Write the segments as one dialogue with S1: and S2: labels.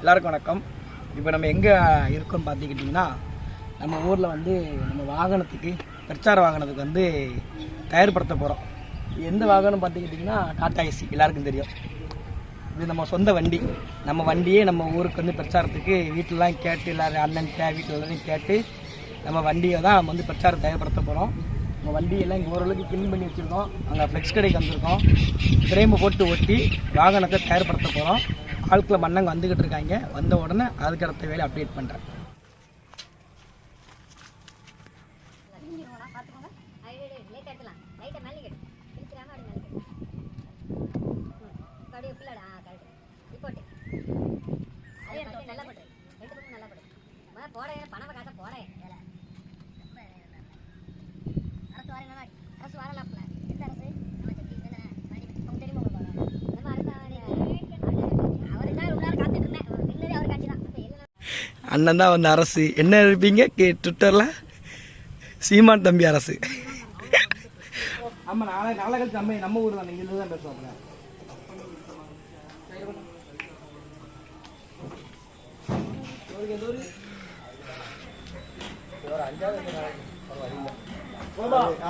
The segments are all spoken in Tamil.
S1: எல்லாருக்கும் வணக்கம். இப்போ நம்ம எங்கே இருக்கோம்னு பார்த்துக்கிட்டிங்கன்னா நம்ம ஊரில் வந்து நம்ம வாகனத்துக்கு பிரச்சார வாகனத்துக்கு வந்து தயார்படுத்த போகிறோம் எந்த வாகனம் பார்த்துக்கிட்டிங்கன்னா டாடா ஏசி எல்லாருக்கும் தெரியும். இது நம்ம சொந்த வண்டி. நம்ம வண்டியே நம்ம ஊருக்கு வந்து பிரச்சாரத்துக்கு வீட்டிலலாம் கேட்டு எல்லாரும் அண்ணன்கிட்ட வீட்டில் எல்லாரையும் கேட்டு நம்ம வண்டியை தான் நம்ம வந்து பிரச்சாரம் தயார்படுத்த போகிறோம் நம்ம வண்டியெல்லாம் இங்கே ஓரளவுக்கு கிளீன் பண்ணி வச்சுருக்கோம். அங்கே ஃப்ளெக்ஸ் கடைக்கு வந்திருக்கோம். ஃப்ரேமை போட்டு ஒட்டி வாகனத்தை தயார்படுத்த போகிறோம் ஆட்களை மண்ணங்க வந்துக்கிட்டு இருக்காங்க. வந்த உடனே அதுக்கு அடுத்த வேலை அப்டேட் பண்ணுறேன் அண்ணன் தான் வந்து அரசு. என்ன இருப்பீங்க கே ட்விட்டரில்? சீமான் தம்பி அரசு. ஆமாம் நாளை நாளை கழிச்சு நம்ம நம்ம ஊர் தான். இங்கே தான் பேசுவாங்க.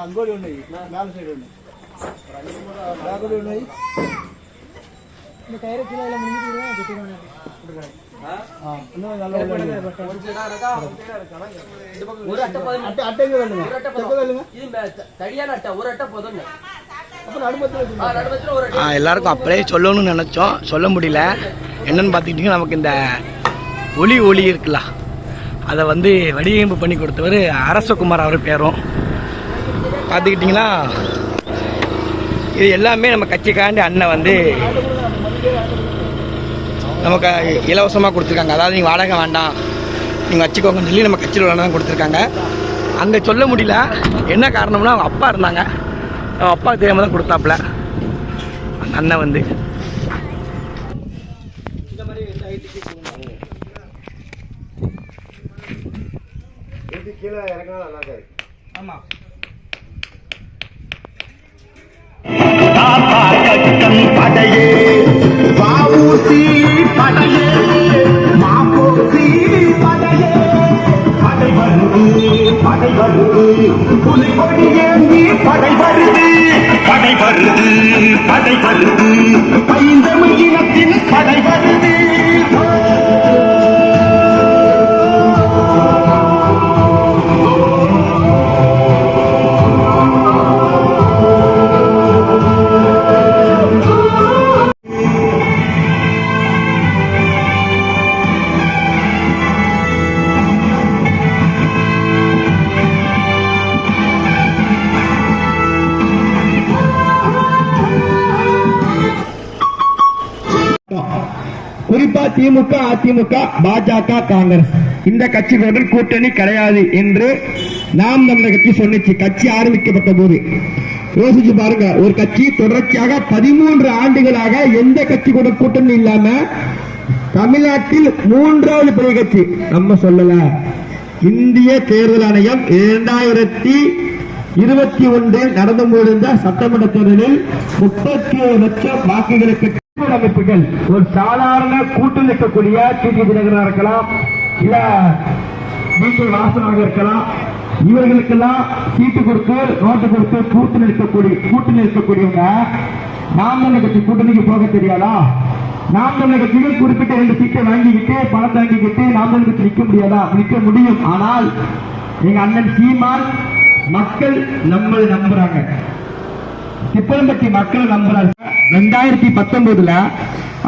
S1: அங்கோடி ஒன்று மேலே சைடு ஒன்று அங்கோடி ஒன்று இந்த கயிறு கீழே முடிஞ்சுட்டு
S2: ஒரு அட்டை ஒரு அட்டை போதும்
S1: எல்லாருக்கும் அப்படியே சொல்லணும்னு நினச்சோம். சொல்ல முடியல. என்னன்னு பார்த்துக்கிட்டிங்கன்னா நமக்கு இந்த ஒளி ஒளி இருக்குல்ல அதை வந்து வடிவமைப்பு பண்ணி கொடுத்தவர் அரசகுமார் அவர் பேரும். பார்த்துக்கிட்டிங்கன்னா இது எல்லாமே நம்ம கட்சிக்காண்டி அண்ணன் வந்து நமக்கு இலவசமாக கொடுத்துருக்காங்க. அதாவது நீங்கள் வாடகை வேண்டாம். நீங்கள் வச்சுக்கோங்கன்னு சொல்லி நம்ம கட்சியில் வேணாம் கொடுத்துருக்காங்க. அங்கே சொல்ல முடியல. என்ன காரணம்னா அவங்க அப்பா இருந்தாங்க. அவங்க அப்பா தெரியாம தான் கொடுத்தாப்புல. அந்த அண்ணன் வந்து. இந்த மாதிரி
S3: கீழே இறங்கினா நல்லா தான் இருக்கு
S1: ஆமாம்
S4: படையே. புலி கொடி ஏந்தி படை வருது படை வருது படை வருது ஐந்தமிழ் திமுக அதிமுக பாஜக காங்கிரஸ். இந்த கட்சிகளுடன் கூட்டணி கிடையாது என்று நாம் தமிழர் கட்சி சொன்னிச்சு. கட்சி ஆரம்பிக்கப்பட்ட போது. யோசிச்சு பாருங்க ஒரு கட்சி தொடர்ச்சியாக பதிமூன்று ஆண்டுகளாக எந்த கட்சி கூட கூட்டணி இல்லாம தமிழ்நாட்டில் மூன்றாவது பெரிய கட்சி. நம்ம சொல்லல. இந்திய தேர்தல் ஆணையம் இரண்டாயிரத்தி இருபத்தி ஒன்றில் நடந்து முடிந்த சட்டமன்ற தேர்தலில் முப்பத்தி ஏழு லட்சம் வாக்குகளுக்கு அமைப்புகள் ஒரு சாதாரண கூட்டு நிற்கக்கூடிய டிடி தினகரா இருக்கலாம் இல்ல டிகே வாசனாக இருக்கலாம். இவர்களுக்கெல்லாம் சீட்டு கொடுத்து நோட்டு கொடுத்து கூட்டு நிற்கக்கூடிய கூட்டு நிற்கக்கூடியவங்க நாம் தமிழர் கட்சி கூட்டணிக்கு போக தெரியாதா? நாம் தமிழர் கட்சிகள் குறிப்பிட்ட ரெண்டு சீட்டை வாங்கிக்கிட்டு பணத்தை வாங்கிக்கிட்டு நாம் கட்சி நிற்க முடியாதா? நிற்க முடியும். ஆனால் எங்க அண்ணன் சீமான் மக்கள் நம்மளை நம்புறாங்க. திப்பலம்பட்டி மக்கள் நம்புறாங்க. ரெண்டாயிரத்தி பத்தொன்பதுல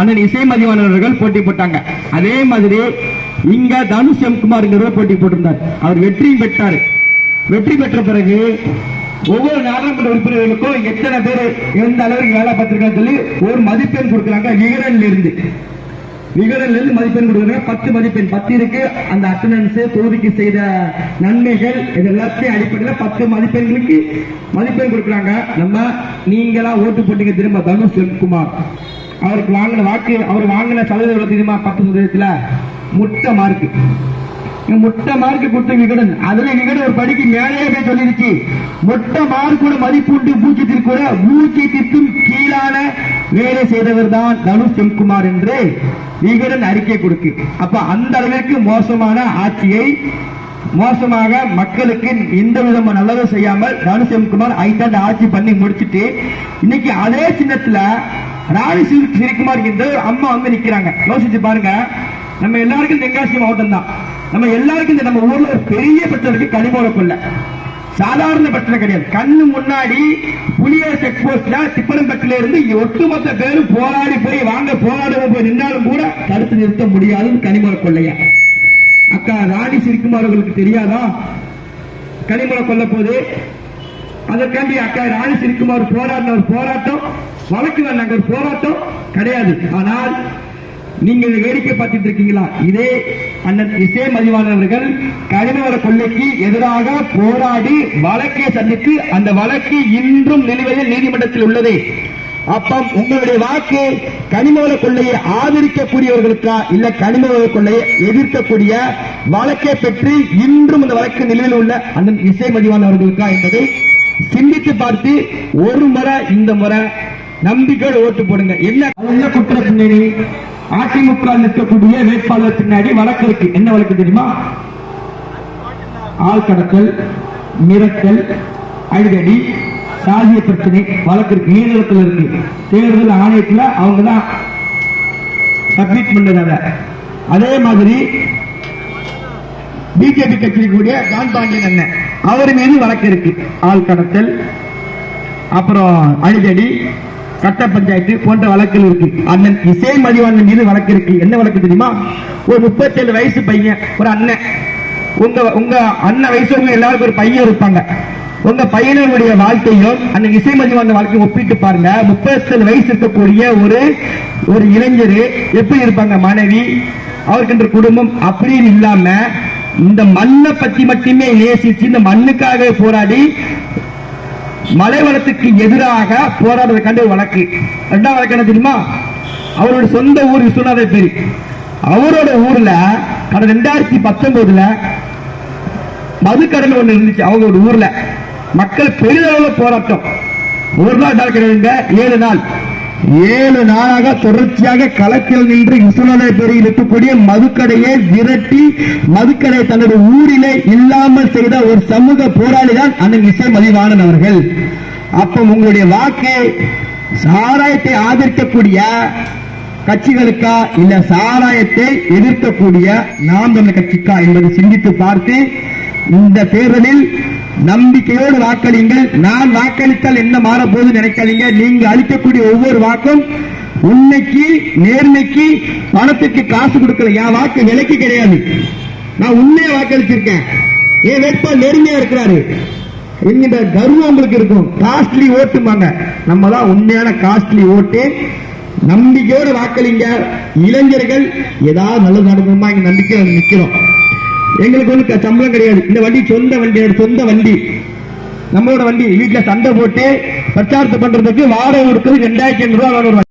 S4: அண்ணன் இசை மதிவானவர்கள் போட்டி போட்டாங்க. அதே மாதிரி இங்க தனுஷ் எம்குமார்ங்கிறவர் போட்டி போட்டிருந்தார். அவர் வெற்றியும் பெற்றார். வெற்றி பெற்ற பிறகு ஒவ்வொரு நாடாளுமன்ற உறுப்பினர்களுக்கும் எத்தனை பேர் எந்த அளவுக்கு வேலை பார்த்திருக்கான்னு சொல்லி ஒரு மதிப்பெண் கொடுக்குறாங்க. விகடன்ல இருந்து. விகடன்ல மதிப்பெண் கொடுக்குறாங்க பத்து மதிப்பெண். பத்து இருக்கு. அந்த அட்டண்டன்ஸ் தொகுதிக்கு செய்த நன்மைகள் இது எல்லாத்தையும் அடிப்படையில் பத்து மதிப்பெண்களுக்கு மதிப்பெண் கொடுக்குறாங்க. நம்ம நீங்களா ஓட்டு போட்டீங்க திரும்ப தனுஷ் செல்குமார். அவருக்கு வாங்கின வாக்கு அவர் வாங்கின சலுகை தெரியுமா? பத்து சதவீதத்தில் முட்டை மார்க்கு. முட்டை மார்க்கு கொடுத்த விகடன். அதுல விகடன் ஒரு படிக்கு மேலேயே போய் சொல்லிருச்சு. மொட்டை மார்க்கோட மதிப்புண்டு பூஜ்ஜியத்திற்கு கூட பூஜ்ஜியத்திற்கும் கீழான வேலை செய்தவர் தான் தனுஷ் செம்குமார் என்று விகடன் அறிக்கை கொடுக்கு. அப்ப அந்த அளவிற்கு மோசமான ஆட்சியை மோசமாக மக்களுக்கு எந்த விதமான நல்லதும் செய்யாமல் தனுஷ் செம்குமார் ஐந்தாண்டு ஆட்சி பண்ணி முடிச்சிட்டு இன்னைக்கு அதே சின்னத்துல ராணி சிறு- சிறிகுமார் என்ற அம்மா வந்து நிக்கிறாங்க. யோசிச்சு பாருங்க. நம்ம எல்லாருக்கும் தென்காசி மாவட்டம் தான் நம்ம எல்லாருக்கும் இந்த நம்ம ஊர்ல ஒரு பெரிய பிரச்சனை இருக்கு கனிமோல சாதாரண பிரச்சனை கிடையாது. கண்ணு முன்னாடி புலியர் செக் போஸ்ட்ல திப்பனம்பட்டில இருந்து ஒட்டுமொத்த பேரும் போராடி போய் வாங்க போராடுவோம் போய் நின்றாலும் கூட தடுத்து நிறுத்த முடியாது கனிமூல கொள்ளையா. அக்கா ராணி சிரிக்குமார் அவர்களுக்கு தெரியாதா? கனிமலை கொல்ல போது அதற்காண்டி அக்கா ராணி சிரிக்குமார் போராடின ஒரு போராட்டம் வழக்கு வேண்டாங்க ஒரு போராட்டம் கிடையாது. ஆனால் நீங்க வேடிக்கை பார்த்துட்டு இருக்கீங்களா? இதே அண்ணன் இசை மதிவானவர்கள் கனிமவர கொள்ளைக்கு எதிராக போராடி வழக்கை சந்தித்து அந்த வழக்கு இன்றும் நிலுவையில் நீதிமன்றத்தில் உள்ளது. அப்பம் உங்களுடைய வாக்கு கனிமவள கொள்ளையை ஆதரிக்கக்கூடியவர்களுக்கா? இல்ல கனிமவள கொள்ளையை எதிர்க்கக்கூடிய வழக்கை பெற்று இன்றும் இந்த வழக்கு நிலையில் உள்ள அண்ணன் இசை மதிவானவர்களுக்கா என்பதை சிந்தித்து பார்த்து ஒரு முறை இந்த முறை நம்பிக்கையோடு ஓட்டு போடுங்க. என்ன? என்ன குற்ற பின்னணி அதிமுக நிற்கக்கூடிய வேட்பாளர் பின்னாடி வழக்கு இருக்கு. என்ன வழக்கு தெரியுமா? ஆள் கடத்தல் மிரட்டல் அடிதடி சாதிய பிரச்சனை வழக்கு இருக்கு. நீதிமன்றத்தில் இருக்கு. தேர்தல் ஆணையத்துல அவங்க தான் சப்மிட் பண்ணதாங்க அதே மாதிரி பிஜேபி கட்சியில் கூடிய ஜான் பாண்டியன் அண்ணன் அவர் மீது வழக்கு இருக்கு. ஆள் கடத்தல் அப்புறம் அடிதடி சட்ட பஞ்சாயத்து போன்ற வழக்குகள் இருக்கு. அண்ணன் இசை மதிவாணன் மீது வழக்கு இருக்கு. என்ன வழக்கு தெரியுமா? ஒரு முப்பத்தேழு வயசு பையன் ஒரு அண்ணன். உங்க உங்க அண்ணன் வயசுல எல்லாருக்கும் ஒரு பையன் இருப்பாங்க. உங்க பையனுடைய வாழ்க்கையும் அந்த இசை மதிவான வாழ்க்கையும் ஒப்பிட்டு பாருங்க. முப்பத்தேழு வயசு இருக்கக்கூடிய ஒரு ஒரு இளைஞர் எப்படி இருப்பாங்க? மனைவி அவருக்கென்ற குடும்பம் அப்படின்னு இல்லாம இந்த மண்ணை பத்தி மட்டுமே நேசிச்சு இந்த மண்ணுக்காக போராடி மலை வளத்துக்கு எதிராக போராடுறது கண்டு வழக்கு. ரெண்டாம் வழக்கு என்ன தெரியுமா? அவரோட சொந்த ஊர் விஸ்வநாத பேரு. அவரோட ஊர்ல கடந்த ரெண்டாயிரத்தி பத்தொன்பதுல மதுக்கடல் ஒண்ணு இருந்துச்சு அவங்க ஒரு ஊர்ல. மக்கள் பெரிதளவு போராட்டம். ஒரு நாள் நாள் ஏழு நாள். ஏழு நாளாக தொடர்ச்சியாக களத்தில் நின்று விஸ்வநாத பேரில் இருக்கக்கூடிய மதுக்கடையை விரட்டி மதுக்கடை தனது ஊரிலே இல்லாமல் செய்த ஒரு சமூக போராளி தான் அண்ணன் இசை மதிவானன் அவர்கள். அப்ப உங்களுடைய வாக்கு சாராயத்தை ஆதரிக்கக்கூடிய கட்சிகளுக்கா இல்ல சாராயத்தை எதிர்க்கக்கூடிய நாம் தமிழ் கட்சிக்கா என்பதை சிந்தித்து பார்த்து இந்த தேர்தலில் நம்பிக்கையோடு வாக்களிங்க நான் வாக்களித்தால் என்ன மாறப்போகுது நினைக்காதீங்க. நீங்க அளிக்கக்கூடிய ஒவ்வொரு வாக்கும் உண்மைக்கு நேர்மைக்கு பணத்துக்கு காசு கொடுக்கல. என் வாக்கு விலைக்கு கிடையாது. நான் உண்மையை வாக்களிச்சிருக்கேன். என் வேட்பாளர் நேர்மையா இருக்கிறாரு. என்கின்ற கர்வம் உங்களுக்கு இருக்கும். காஸ்ட்லி ஓட்டுமாங்க நம்ம தான் உண்மையான காஸ்ட்லி ஓட்டு. நம்பிக்கையோடு வாக்களிங்க. இளைஞர்கள் ஏதாவது நல்லது நடக்குமா இங்க நம்பிக்கை நிக்கிறோம். எங்களுக்கு ஒண்ணு சம்பளம் கிடையாது. இந்த வண்டி சொந்த வண்டி சொந்த வண்டி. நம்மளோட வண்டி. வீட்டுல சண்டை போட்டு பிரச்சாரத்தை பண்றதுக்கு வாடகை கொடுக்கிறது ரெண்டாயிரத்தி ஐநூறு ரூபாய்